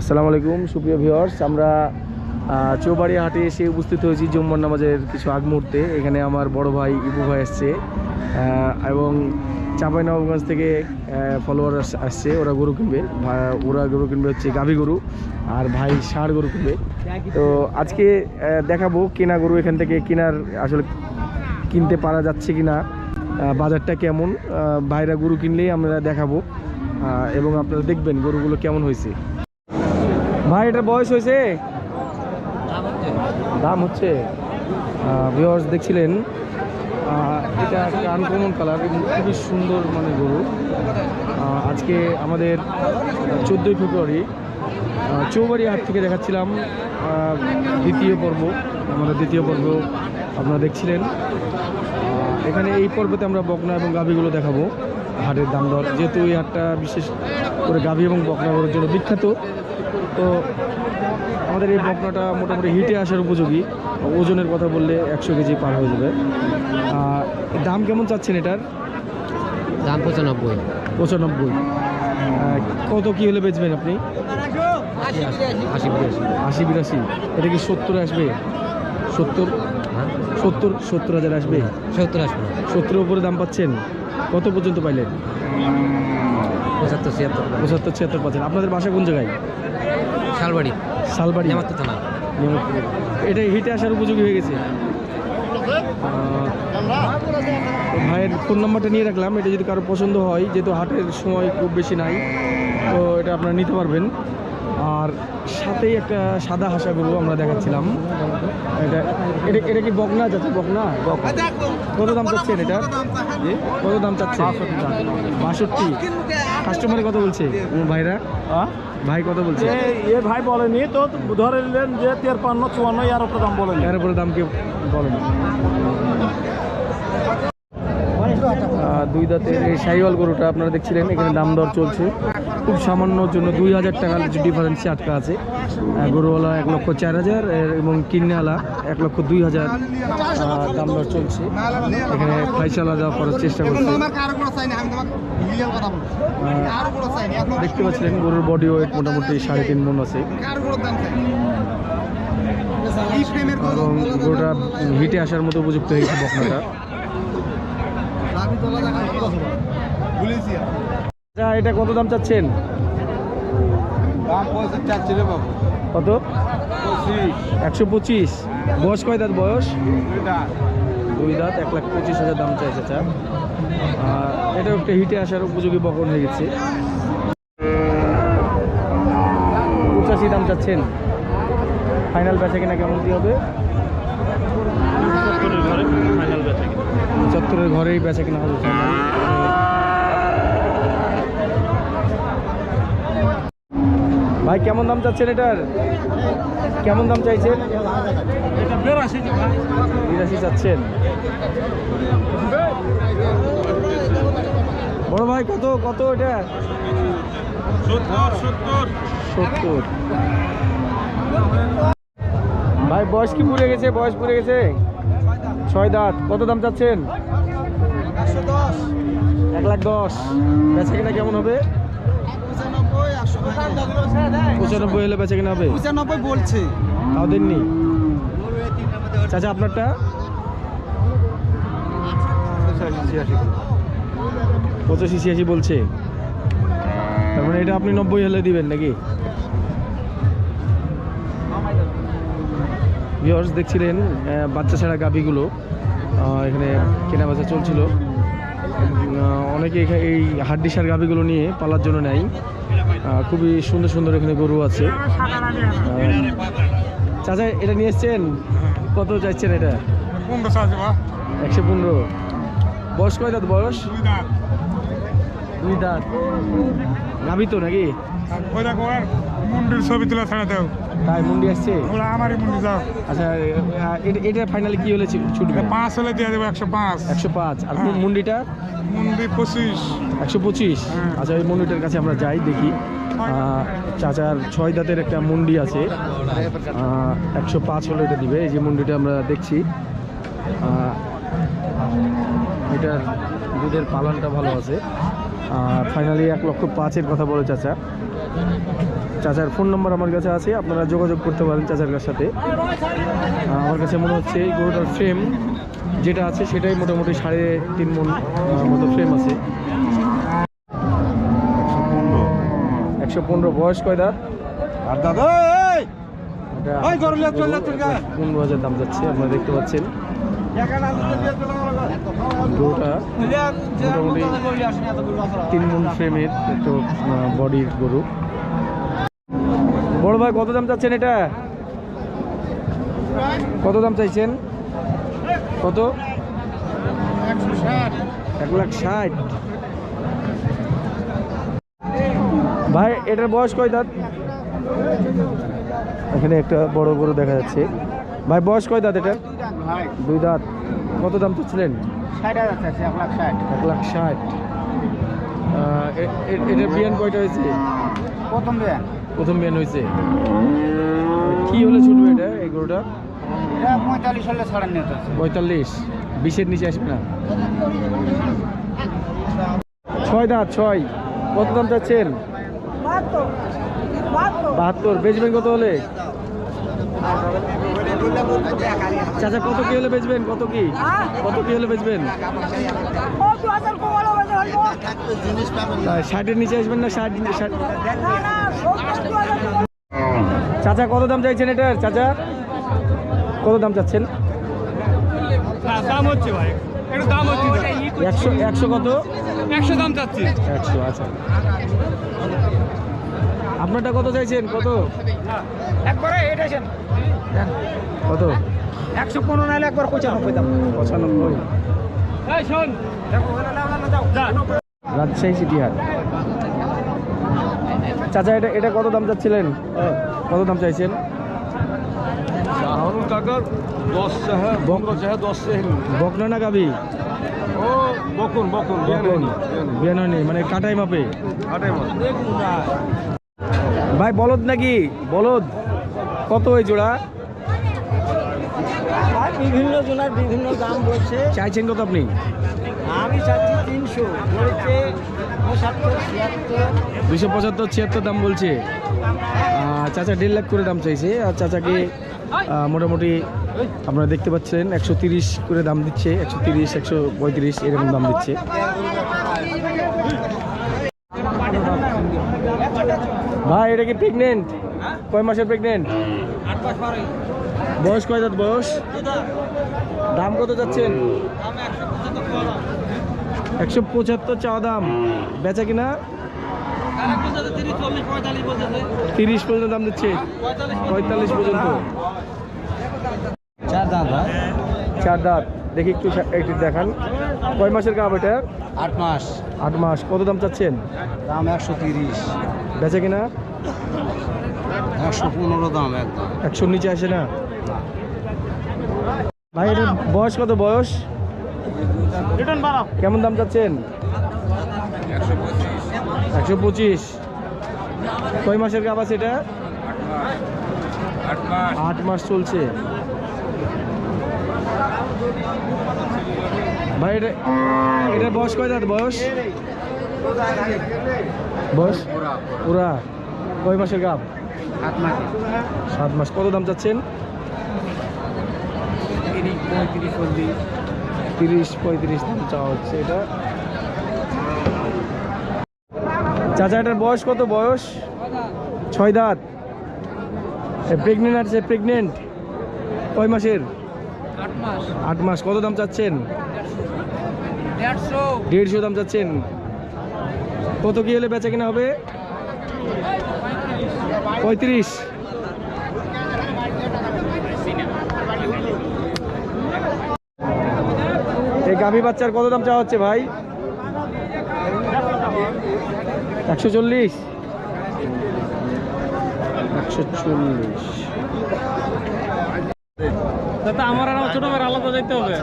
আসসালামু আলাইকুম, সুপ্রিয় ভিউয়ার্স। আমরা চৌবাড়িয়া হাটে এসে উপস্থিত হয়েছি জুম্মন নামাজের কিছু আগ মুহূর্তে। এখানে আমার বড় ভাই ইবু ভাই আসছে এবং চাঁপাই নবাবগঞ্জ থেকে ফলোয়ার আসছে। ওরা গরু কিনবে। ওরা গরু কিনবে হচ্ছে গাভী গরু, আর ভাই ষাঁড় গরু কিনবে। তো আজকে দেখাবো কেনা গরু এখান থেকে, কেনার আসলে কিনতে পারা যাচ্ছে কি না বাজারটা কেমন। ভাইরা গরু কিনলেই আমরা দেখাবো এবং আপনারা দেখবেন গরুগুলো কেমন হয়েছে। ভাই, এটার বয়স হয়েছে? দাম হচ্ছে। ভিওয়ার্স দেখছিলেন। এটা আনকমন কালার এবং খুবই সুন্দর মানে গরু। আজকে আমাদের চোদ্দোই ফেব্রুয়ারি চৌবাড়ি হাট থেকে দেখাচ্ছিলাম দ্বিতীয় পর্ব, আমাদের দ্বিতীয় পর্ব আপনারা দেখছিলেন। এখানে এই পর্বতে আমরা বকনা এবং গাভীগুলো দেখাবো, হাটের দাম দর। যেহেতু এই হাটটা বিশেষ করে গাভী এবং বকনা গরুর জন্য বিখ্যাত তো আমাদের এই বকনাটা মোটামুটি হিটে আসার উপযোগী। ওজনের কথা বললে একশো কেজি পার হয়ে যাবে। দাম কেমন চাচ্ছেন এটার? দাম পঁচানব্বই। পঁচানব্বই। কত কি হলে বেচবেন আপনি? আশি বিরাশি আশি বিরাশি। এটা কি সত্তর আসবে? সত্তর? হ্যাঁ। সত্তর সত্তর হাজার আসবে? সত্তর আসবে। সত্তরের উপরে দাম পাচ্ছেন? কত পর্যন্ত পাইলেন? পঁচাত্তর ছিয়াত্তর। পঁচাত্তর ছিয়াত্তর পাচ্ছেন। আপনাদের বাসা কোন জায়গায়? শালবাড়ি। শালবাড়ি। জামাত্ত থানা। এটা হিটে আসার উপযোগী হয়ে গেছে। ভাইয়ের ফোন নাম্বারটা নিয়ে রাখলাম। এটা যদি কারও পছন্দ হয় যেহেতু হাটের সময় খুব বেশি নাই তো এটা আপনারা নিতে পারবেন। আর সাথেই একটা সাদা হাসা গরু আমরা দেখাচ্ছিলাম। এটা এটা এটা কি বকনা যাচ্ছে বকনা? কত দাম চাচ্ছেন এটা কত দাম চাচ্ছে বাষট্টি। কাস্টমারে কত বলছে? ভাইরা? ভাই কত বলছে। এ ভাই বলেনি তো ধরে নিলেন যে তেরপান্ন চুয়ান্ন এর উপরে দাম বলেন। এর উপরে দাম কি বলেন? দুই দাঁতের এই সাইওয়াল গরুটা আপনারা দেখছিলেন এখানে দাম দর চলছে। খুব সামান্য জন্য দুই হাজার টাকার ডিফারেন্সে আটকা আছে। গরুওয়ালা এক লক্ষ চার হাজার এবং কিন্নেওয়ালা এক লক্ষ দুই হাজার দাম দর চলছে। এখানে ফাইসালা দেওয়া করার চেষ্টা করছে। দেখতে পাচ্ছিলেন গরুর বডি ওয়েট মোটামুটি সাড়ে তিন মন আছে। এবং গরুটা হিটে আসার মতো উপযুক্ত হয়ে গেছে বকনাটা আচ্ছা এটা কত দাম চাচ্ছেন? কত? একশো পঁচিশ। বয়স কয় দাঁত বয়স? দুই দাঁত। এক লাখ পঁচিশ হাজার দাম চাইছে চাচা আর এটা একটা হিটে আসার উপযোগী বকন হয়ে গেছে। পঁচাশি দাম চাচ্ছেন। ফাইনাল বেচা কিনা কেমন কি হবে? চত্বরের ঘরেই বেচা কিনা হবে। ভাই, কেমন দাম চাচ্ছেন এটার? কেমন দাম চাইছেন? বিরাশি চাচ্ছেন। বড় ভাই, কত কত এটা? সত্তর। ভাই, বয়স কি পুড়ে গেছে? বয়স পুড়ে গেছে? ছয় দাঁত। কত দাম চাচ্ছেন? এক লাখ দশ। বেচা কিনা কেমন হবে? পঁচানব্বই হলে বেচা কিনা হবে? পঁচানব্বই বলছে। তাও দেননি? চাচা আপনারটা? পঁচাশি ছিয়াশি বলছে। তার মানে এটা আপনি নব্বই হলে দিবেন নাকি? ভিওর্স দেখছিলেন বাচ্চা ছাড়া গাভিগুলো এখানে কেনা বেচা চলছিল অনেকে এই হাড্ডিসার গাভিগুলো নিয়ে পালার জন্য নেয়। খুবই সুন্দর সুন্দর এখানে গরু আছে। চাচা এটা নিয়ে এসছেন? কত চাইছেন এটা? একশো পনেরো। বয়স কয় দাঁত? বয়স? দুই দাঁত। গাভি তো নাকি? মুন্ডির ছবি তুলে ছাড়া দাও তাই মুন্ডি আসছে? ওরা আমারই মুন্ডি যাও। আচ্ছা এটা- ফাইনালি কি হলে ছুটবে? পাঁচ হলে দিয়ে দেবো একশো পাঁচ। একশো পাঁচ। আর হ্যাঁ। মুন্ডিটা? মুন্ডি পঁচিশ। একশো পঁচিশ। হ্যাঁ। আচ্ছা ওই মন্ডিটার কাছে আমরা যাই দেখি। চাচার ছয় দাঁতের একটা মুন্ডি আছে। একশো পাঁচ হলে এটা দিবে। এই যে মুন্ডিটা আমরা দেখছি। এটার দুধের পালনটা ভালো আছে। আর ফাইনালি এক লক্ষ পাঁচের কথা বলে চাচা। চাচার ফোন নম্বর আমার কাছে আছে আপনারা যোগাযোগ করতে পারেন চাচার সাথে। আমার কাছে মনে হচ্ছে এই গরুটার ফ্রেম যেটা আছে সেটাই মোটামুটি সাড়ে তিন মন মতো ফ্রেম আছে। একশো পনেরো বয়স কয় দাঁত? আর দাদা। পনেরো হাজার দাম যাচ্ছে আপনারা দেখতে পাচ্ছেন। গরুটা মোটামুটি তিন মন ফ্রেমের একটু বডির গরু। বড় ভাই, কত দাম চাচ্ছেন এটা? কত দাম চাইছেন? কত? এক লাখ ষাট। ভাই, এটার বয়স কয় দাঁত? এখানে একটা বড় গরু দেখা যাচ্ছে। ভাই, বয়স কয় দাঁত এটা? দুই দাঁত। কত দাম চাচ্ছিলেন? এক লাখ ষাট। এটার বিয়ান কয়টা হয়েছে? প্রথম দেন প্রথম বিয়ান হয়েছে কি হলে ছুটবে এটা এই গরুটা? পঁয়তাল্লিশ হলে নিতে পঁয়তাল্লিশ। বিশের নিচে আসবে না। ছয় দাঁত ছয়। কত দাম চাচ্ছেন? বাহাত্তর। বেচবেন কত হলে? চাচা কত কি হলে বেচবেন? কত কি? কত কি হলে বেচবেন? ষাটের নিচে আসবেন না ষাট ষাট। চাচা, কত দাম চাইছেন এটার? চাচা, কত দাম চাচ্ছেন? একশো একশো কত? একশো দাম একশো আচ্ছা। আপনারটা কত চাইছেন? কত? কত? একশো পনেরো নাহলে একবার পঁচানব্বই দাম পঁচানব্বই। রাজশাহী সিটি হাট। চাচা এটা এটা কত দাম চাচ্ছিলেন? কত দাম চাইছেন? শাহরুল কাকার দশ চাহে দশ বকনা না গাবি? ও বকুন বকুন বকন মানে কাটাই মাপে। ভাই বলদ নাকি? বলদ। কত ওই জোড়া? বিভিন্ন জোড়ার বিভিন্ন দাম বলছে। চাইছেন কত আপনি? আমি চাচ্ছি তিনশো। দুশো পঁচাত্তর, ছিয়াত্তর দাম বলছে। চাচা দেড় লাখ করে দাম চাইছে। আর চাচাকে মোটামুটি আপনারা দেখতে পাচ্ছেন, একশো তিরিশ করে দাম দিচ্ছে, একশো তিরিশ, একশো পঁয়ত্রিশ, এরকম দাম দিচ্ছে। ভাই, এটা কি প্রেগনেন্ট কয় মাসের প্রেগনেন্ট বয়স কয় দাঁত, বয়স? দাম কত যাচ্ছেন একশো পঁচাত্তর চাওয়া দাম। বেচা কিনা? তিরিশ পর্যন্ত দাম দিচ্ছে। পঁয়তাল্লিশ পর্যন্ত। চার দাঁত দেখি একটু একটু দেখান। কয় মাসের গাব এটা? আট মাস। আট মাস। কত দাম চাচ্ছেন? দাম একশো তিরিশ। বেচা কিনা? একশো পনেরো দাম একদম একশোর নিচে আসে না। ভাই এটা বয়স কত? বয়স? কেমন দাম চাচ্ছেন? একশো পঁচিশ। কয় মাসের গাব আছে এটা? আট মাস চলছে। ভাই, এটা বয়স কয় দাঁত বয়স? বয়স? পুরা। কয় মাসের গাব সাত মাস। কত দাম চাচ্ছেন? তিরিশ পঁয়ত্রিশ দাম চাওয়া হচ্ছে এটা। চাচা এটার বয়স কত? বয়স? ছয় দাঁত। প্রেগনেন্ট আছে প্রেগনেন্ট কয় মাসের? আট মাস। কত দাম চাচ্ছেন? দেড়শো দাম চাচ্ছেন। কত কি হলে বেচা কিনা হবে? পঁয়ত্রিশ। এই গাভী বাচ্চার কত দাম চাওয়া হচ্ছে ভাই? একশো চল্লিশ। একশো চল্লিশ। দাদা আমার আর ছোট আলাদা যাইতে হবে।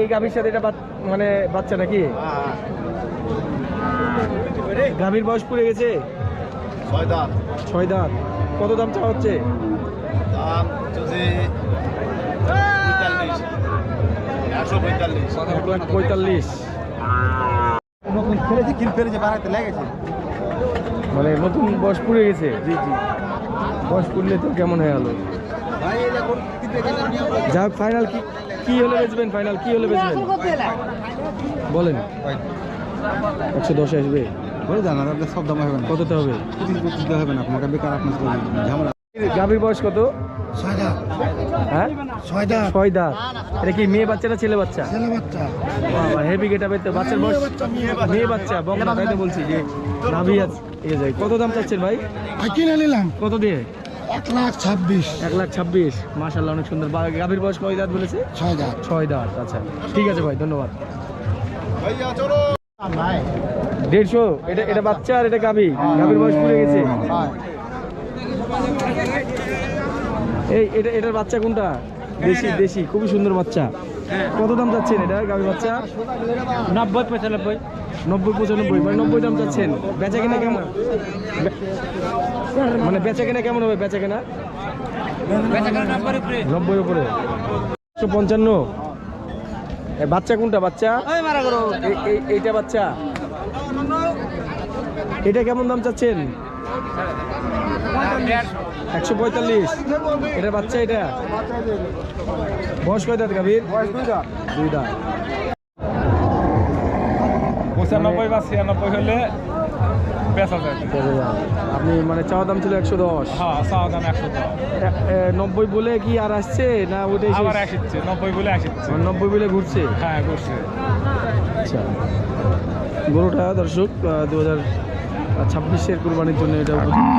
এই গাভীর সাথে এটা মানে বাচ্চা নাকি? গাভীর বয়স পুড়ে গেছে? ছয় দাঁত। ছয় দাঁত। কত দাম চাওয়া হচ্ছে? দাম যদি পঁয়তাল্লিশ। ফেলেছি ফেলেছে বাড়াতে লেগেছে। মানে নতুন বয়স পুড়ে গেছে। জি জি। বয়স পুড়লে তো কেমন হয়ে গেল? যাক ফাইনাল কি কি হলে বেচবেন ফাইনাল কি হলে বেচবেন? বলেন। একশো দশ আসবে। বলে জানা আপনার সব দাম হবে না। কততে হবে? পঁচিশ পঁচিশ হবে না আপনাকে বেকার আপনার ঝামেলা। গাভীর বয়স কত? হ্যাঁ? ছয় দাঁত এটা কি মেয়ে বাচ্চাটা ছেলে বাচ্চা? ছেলে হেভি গেটাবে তো বয়স। মেয়ে তো বলছি যে কত দাম চাচ্ছেন এক লাখ ছাব্বিশ। এক অনেক সুন্দর। গাভীর বয়স কয় দাঁত বলেছে? ছয় দাঁত আচ্ছা। ঠিক আছে ভাই ধন্যবাদ। দেড়শো? এটা এটা বাচ্চা আর এটা গাভী। গাভীর বয়স পুড়ে গেছে। এই এটা এটার বাচ্চা কোনটা? দেশি দেশি খুবই সুন্দর বাচ্চা। কত দাম চাচ্ছেন এটা গাভীর বাচ্চা? নব্বই পঁচানব্বই। নব্বই পঁচানব্বই। মানে নব্বই দাম চাচ্ছেন। বেচা কেনা কেমন? মানে বেচা কেনা কেমন হবে বেচা কেনা? নব্বই উপরে। একশো পঞ্চান্ন। বাচ্চা কোনটা বাচ্চা? এই- এই- এইটা বাচ্চা? এটা কেমন দাম চাচ্ছেন? একশো পঁয়তাল্লিশ। এটা বাচ্চা এটা? বয়স কয় দাঁত গাভীর? দুই দাঁত। পঁচানব্বই বা ছিয়ানব্বই হলে আপনি মানে চাওয়া দাম ছিল একশো দশ। হ্যাঁ চাওয়া দাম একশো দশ। নব্বই বলে কি আর আসছে না ওটাই আবার নব্বই বলে মানে নব্বই বলে ঘুরছে? হ্যাঁ করছে আচ্ছা। গরুটা দর্শক দু হাজার ছাব্বিশের কুরবানির জন্য এটা উপযুক্ত।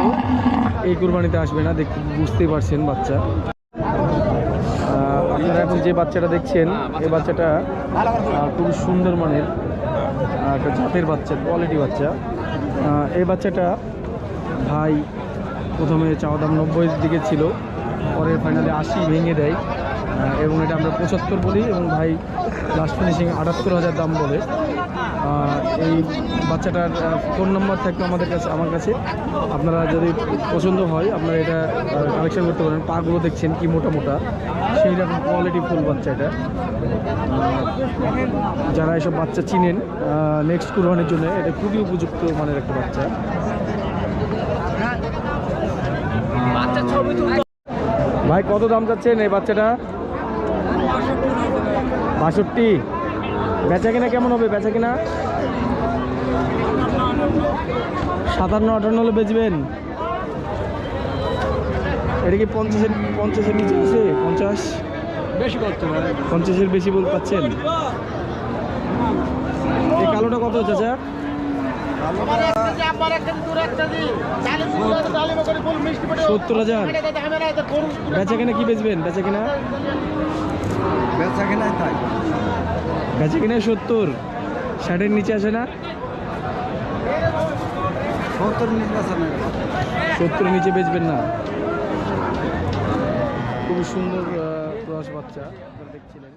এই কুরবানিতে আসবে না, দেখ, বুঝতেই পারছেন বাচ্চা। আপনারা এখন যে বাচ্চাটা দেখছেন, এই বাচ্চাটা খুবই সুন্দর মানের একটা জাতের বাচ্চা কোয়ালিটি বাচ্চা। এই বাচ্চাটা ভাই প্রথমে চাওয়া দাম নব্বই দিকে ছিল, পরে ফাইনালে আশি ভেঙে দেয়। এবং এটা আমরা পঁচাত্তর বলি এবং ভাই লাস্ট ফিনিশিং আটাত্তর হাজার দাম বলে। এই বাচ্চাটার ফোন নাম্বার থাকবে আমাদের কাছে আমার কাছে। আপনারা যদি পছন্দ হয় আপনারা এটা কালেকশন করতে পারেন। পাগুলো দেখছেন কি মোটা মোটা। সেই রকম কোয়ালিটি ফুল বাচ্চা এটা। যারা এসব বাচ্চা চিনেন নেক্সট কুরবানির জন্য এটা খুবই উপযুক্ত মানের একটা বাচ্চা। ভাই কত দাম যাচ্ছেন এই বাচ্চাটা? বাষট্টি। বেচা কিনা কেমন হবে? বেচা কিনা? সাতান্ন আটান্ন হলে বেচবেন। এটা কি পঞ্চাশের পঞ্চাশের নিচে আছে? পঞ্চাশ? বেশি পঞ্চাশের বেশি বল পাচ্ছেন? এই কালোটা কত চাচা? সত্তর হাজার। বেচা কিনা কি বেচবেন? বেচা কিনা? বেচা কেনাই তাই। বেচা কিনা সত্তর ষাটের নিচে আসে না? সত্তর নিচে আসে না সত্তর নিচে বেচবেন না। খুবই সুন্দর ক্রস বাচ্চা দেখছিলেন।